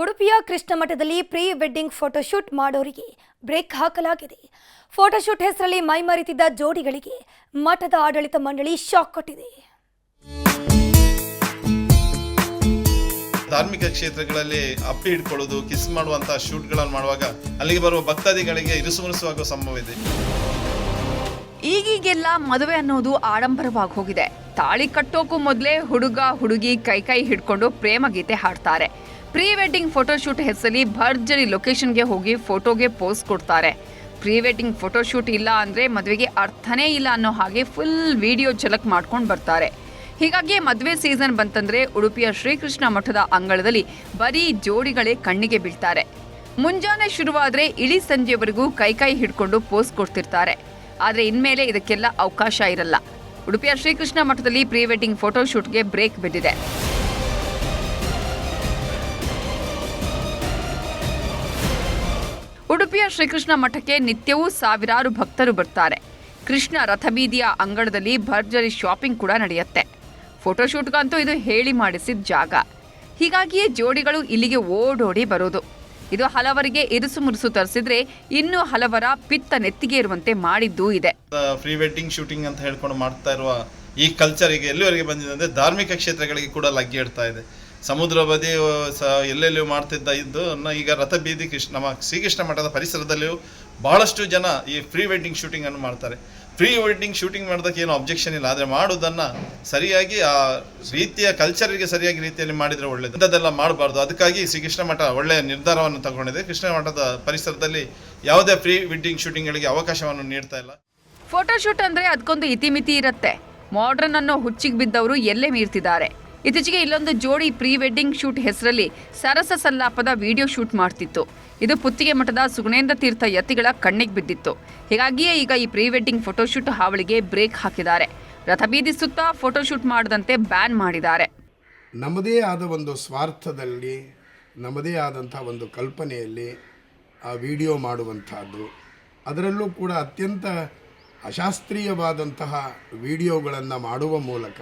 ಉಡುಪಿಯ ಕೃಷ್ಣ ಮಠದಲ್ಲಿ pre wedding photoshoot ಮಾಡೋರಿಗೆ ಬ್ರೇಕ್ ಹಾಕಲಾಗಿದೆ. ಫೋಟೋಶೂಟ್ ಹೆಸರಲ್ಲಿ ಮೈಮರೆತಿದ್ದ ಜೋಡಿಗಳಿಗೆ ಮಠದ ಆಡಳಿತ ಮಂಡಳಿ ಶಾಕ್ ಕೊಟ್ಟಿದೆ. ಧಾರ್ಮಿಕ ಕ್ಷೇತ್ರಗಳಲ್ಲಿ ಅಪ್ಪಿ ಹಿಡ್ಕೊಳ್ಳೋದು ಕಿಸ್ ಮಾಡುವಂತಹ ಶೂಟ್ಗಳನ್ನು ಮಾಡುವಾಗ ಅಲ್ಲಿಗೆ ಬರುವ ಭಕ್ತಾದಿಗಳಿಗೆ ಇರುಸುಮುರುಸುವಾಗುವ ಸಂಭವ ಇದೆ ಈಗೀಗೆಲ್ಲ ಮದುವೆ ಅನ್ನೋದು ಆಡಂಬರವಾಗಿ ಹೋಗಿದೆ. ತಾಳಿ ಕಟ್ಟೋಕ್ಕೂ ಮೊದಲೇ ಹುಡುಗ ಹುಡುಗಿ ಕೈ ಕೈ ಹಿಡ್ಕೊಂಡು ಪ್ರೇಮ ಗೀತೆ ಹಾಡ್ತಾರೆ. ಪ್ರೀ ವೆಡ್ಡಿಂಗ್ ಫೋಟೋಶೂಟ್ ಹೆಸರಲ್ಲಿ ಭರ್ಜರಿ ಲೊಕೇಶನ್ಗೆ ಹೋಗಿ ಫೋಟೋಗೆ ಪೋಸ್ ಕೊಡ್ತಾರೆ. ಪ್ರೀ ವೆಡ್ಡಿಂಗ್ ಫೋಟೋಶೂಟ್ ಇಲ್ಲ ಅಂದರೆ ಮದುವೆಗೆ ಅರ್ಥನೇ ಇಲ್ಲ ಅನ್ನೋ ಹಾಗೆ ಫುಲ್ ವಿಡಿಯೋ ಝಲಕ್ ಮಾಡ್ಕೊಂಡು ಬರ್ತಾರೆ. ಹೀಗಾಗಿ ಮದುವೆ ಸೀಸನ್ ಬಂತಂದರೆ ಉಡುಪಿಯ ಶ್ರೀಕೃಷ್ಣ ಮಠದ ಅಂಗಳದಲ್ಲಿ ಬರೀ ಜೋಡಿಗಳೇ ಕಣ್ಣಿಗೆ ಬೀಳ್ತಾರೆ. ಮುಂಜಾನೆ ಶುರುವಾದರೆ ಇಳಿ ಸಂಜೆವರೆಗೂ ಕೈ ಕೈ ಹಿಡ್ಕೊಂಡು ಪೋಸ್ ಕೊಡ್ತಿರ್ತಾರೆ. ಆದರೆ ಇನ್ಮೇಲೆ ಇದಕ್ಕೆಲ್ಲ ಅವಕಾಶ ಇರಲ್ಲ. ಉಡುಪಿಯ ಶ್ರೀಕೃಷ್ಣ ಮಠದಲ್ಲಿ ಪ್ರೀ ವೆಡ್ಡಿಂಗ್ ಫೋಟೋಶೂಟ್ಗೆ ಬ್ರೇಕ್ ಬಿದ್ದಿದೆ. ಉಡುಪಿಯ ಶ್ರೀಕೃಷ್ಣ ಮಠಕ್ಕೆ ನಿತ್ಯವೂ ಸಾವಿರಾರು ಭಕ್ತರು ಬರ್ತಾರೆ. ಕೃಷ್ಣ ರಥಬೀದಿಯ ಅಂಗಳದಲ್ಲಿ ಭರ್ಜರಿ ಶಾಪಿಂಗ್ ಕೂಡ ನಡೆಯುತ್ತೆ. ಫೋಟೋಶೂಟ್ಗಂತೂ ಇದು ಹೇಳಿ ಮಾಡಿಸಿದ ಜಾಗ. ಹೀಗಾಗಿಯೇ ಜೋಡಿಗಳು ಇಲ್ಲಿಗೆ ಓಡೋಡಿ ಬರೋದು. ಇದು ಹಲವರಿಗೆ ಇರುಸು ಮುರುಸು ತರಿಸಿದ್ರೆ ಇನ್ನು ಹಲವರ ಪಿತ್ತ ನೆತ್ತಿಗೆ ಇರುವಂತೆ ಮಾಡಿದ್ದೂ ಇದೆ. ಫ್ರೀ ವೆಡ್ಡಿಂಗ್ ಶೂಟಿಂಗ್ ಅಂತ ಹೇಳ್ಕೊಂಡು ಮಾಡ್ತಾ ಇರುವ ಈ ಕಲ್ಚರ್ ಈಗ ಎಲ್ಲಿವರೆಗೆ ಬಂದಿದೆ ಅಂದರೆ ಧಾರ್ಮಿಕ ಕ್ಷೇತ್ರಗಳಿಗೆ ಕೂಡ ಲಗ್ಗೆ ಇಡ್ತಾ ಇದೆ. ಸಮುದ್ರ ಬದಿ ಎಲ್ಲೆಲ್ಲಿ ಮಾಡ್ತಿದ್ದ ಇದ್ದು ಈಗ ಈಗ ರಥಬೀದಿ ಕೃಷ್ಣ, ನಮ್ಮ ಶ್ರೀಕೃಷ್ಣ ಮಠದ ಪರಿಸರದಲ್ಲಿಯೂ ಬಹಳಷ್ಟು ಜನ ಈ ಫ್ರೀ ವೆಡ್ಡಿಂಗ್ ಶೂಟಿಂಗ್ ಅನ್ನು ಮಾಡ್ತಾರೆ. ಫ್ರೀ ವೆಡ್ಡಿಂಗ್ ಶೂಟಿಂಗ್ ಮಾಡೋದಕ್ಕೆ ಏನು ಅಬ್ಜೆಕ್ಷನ್ ಇಲ್ಲ. ಆದರೆ ಮಾಡೋದನ್ನು ಸರಿಯಾಗಿ ಆ ರೀತಿಯ ಕಲ್ಚರಿಗೆ ಸರಿಯಾಗಿ ರೀತಿಯಲ್ಲಿ ಮಾಡಿದರೆ ಒಳ್ಳೆಯದು ಅಂಥದ್ದೆಲ್ಲ ಮಾಡಬಾರ್ದು. ಅದಕ್ಕಾಗಿ ಶ್ರೀ ಕೃಷ್ಣ ಮಠ ಒಳ್ಳೆಯ ನಿರ್ಧಾರವನ್ನು ತಗೊಂಡಿದೆ. ಕೃಷ್ಣ ಮಠದ ಪರಿಸರದಲ್ಲಿ ಯಾವುದೇ ಪ್ರೀ ವೆಡ್ಡಿಂಗ್ ಶೂಟಿಂಗ್ಗಳಿಗೆ ಅವಕಾಶವನ್ನು ನೀಡ್ತಾ ಇಲ್ಲ. ಫೋಟೋಶೂಟ್ ಅಂದರೆ ಅದಕ್ಕೊಂದು ಇತಿಮಿತಿ ಇರುತ್ತೆ. ಮಾಡ್ರನ್ ಅನ್ನೋ ಹುಚ್ಚಿಗೆ ಬಿದ್ದವರು ಎಲ್ಲೇ ಮೀರ್ತಿದ್ದಾರೆ. ಇತ್ತೀಚೆಗೆ ಇಲ್ಲೊಂದು ಜೋಡಿ ಪ್ರೀ ವೆಡ್ಡಿಂಗ್ ಶೂಟ್ ಹೆಸರಲ್ಲಿ ಸರಸ ಸಲ್ಲಾಪದ ವಿಡಿಯೋ ಶೂಟ್ ಮಾಡ್ತಿತ್ತು. ಇದು ಪುತ್ತಿಗೆ ಮಠದ ಸುಗುಣೇಂದ್ರ ತೀರ್ಥ ಯತಿಗಳ ಕಣ್ಣಿಗೆ ಬಿದ್ದಿತ್ತು. ಹೀಗಾಗಿಯೇ ಈಗ ಈ ಪ್ರೀ ವೆಡ್ಡಿಂಗ್ ಫೋಟೋಶೂಟ್ ಹಾವಳಿಗೆ ಬ್ರೇಕ್ ಹಾಕಿದ್ದಾರೆ. ರಥಬೀದಿ ಸುತ್ತ ಫೋಟೋಶೂಟ್ ಮಾಡದಂತೆ ಬ್ಯಾನ್ ಮಾಡಿದ್ದಾರೆ. ನಮ್ಮದೇ ಆದ ಒಂದು ಸ್ವಾರ್ಥದಲ್ಲಿ, ನಮ್ಮದೇ ಆದಂಥ ಒಂದು ಕಲ್ಪನೆಯಲ್ಲಿ ಆ ವಿಡಿಯೋ ಮಾಡುವಂಥದ್ದು, ಅದರಲ್ಲೂ ಕೂಡ ಅತ್ಯಂತ ಅಶಾಸ್ತ್ರೀಯವಾದಂತಹ ವಿಡಿಯೋಗಳನ್ನು ಮಾಡುವ ಮೂಲಕ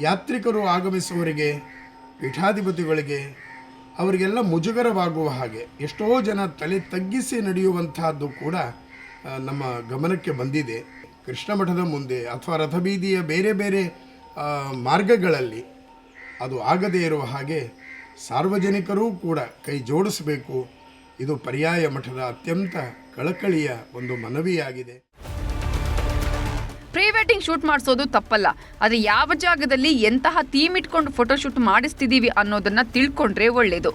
ಯಾತ್ರಿಕರು ಆಗಮಿಸುವವರಿಗೆ, ಪೀಠಾಧಿಪತಿಗಳಿಗೆ ಅವರಿಗೆಲ್ಲ ಮುಜುಗರವಾಗುವ ಹಾಗೆ ಎಷ್ಟೋ ಜನ ತಲೆ ತಗ್ಗಿಸಿ ನಡೆಯುವಂತಹದ್ದು ಕೂಡ ನಮ್ಮ ಗಮನಕ್ಕೆ ಬಂದಿದೆ. ಕೃಷ್ಣ ಮಠದ ಮುಂದೆ ಅಥವಾ ರಥಬೀದಿಯ ಬೇರೆ ಬೇರೆ ಮಾರ್ಗಗಳಲ್ಲಿ ಅದು ಆಗದೇ ಇರುವ ಹಾಗೆ ಸಾರ್ವಜನಿಕರೂ ಕೂಡ ಕೈ ಜೋಡಿಸಬೇಕು. ಇದು ಪರ್ಯಾಯ ಮಠದ ಅತ್ಯಂತ ಕಳಕಳಿಯ ಒಂದು ಮನವಿಯಾಗಿದೆ. ಪ್ರೀ ವೆಡ್ಡಿಂಗ್ ಶೂಟ್ ಮಾಡಿಸೋದು ತಪ್ಪಲ್ಲ. ಆದರೆ ಯಾವ ಜಾಗದಲ್ಲಿ ಎಂತಹ ಥೀಮ್ ಇಟ್ಕೊಂಡು ಫೋಟೋಶೂಟ್ ಮಾಡಿಸ್ತಿದ್ದೀವಿ ಅನ್ನೋದನ್ನ ತಿಳ್ಕೊಂಡ್ರೆ ಒಳ್ಳೆಯದು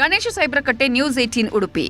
ಗಣೇಶ ಸೈಬ್ರಕಟ್ಟೆ ನ್ಯೂಸ್ ಏಟೀನ್ ಉಡುಪಿ.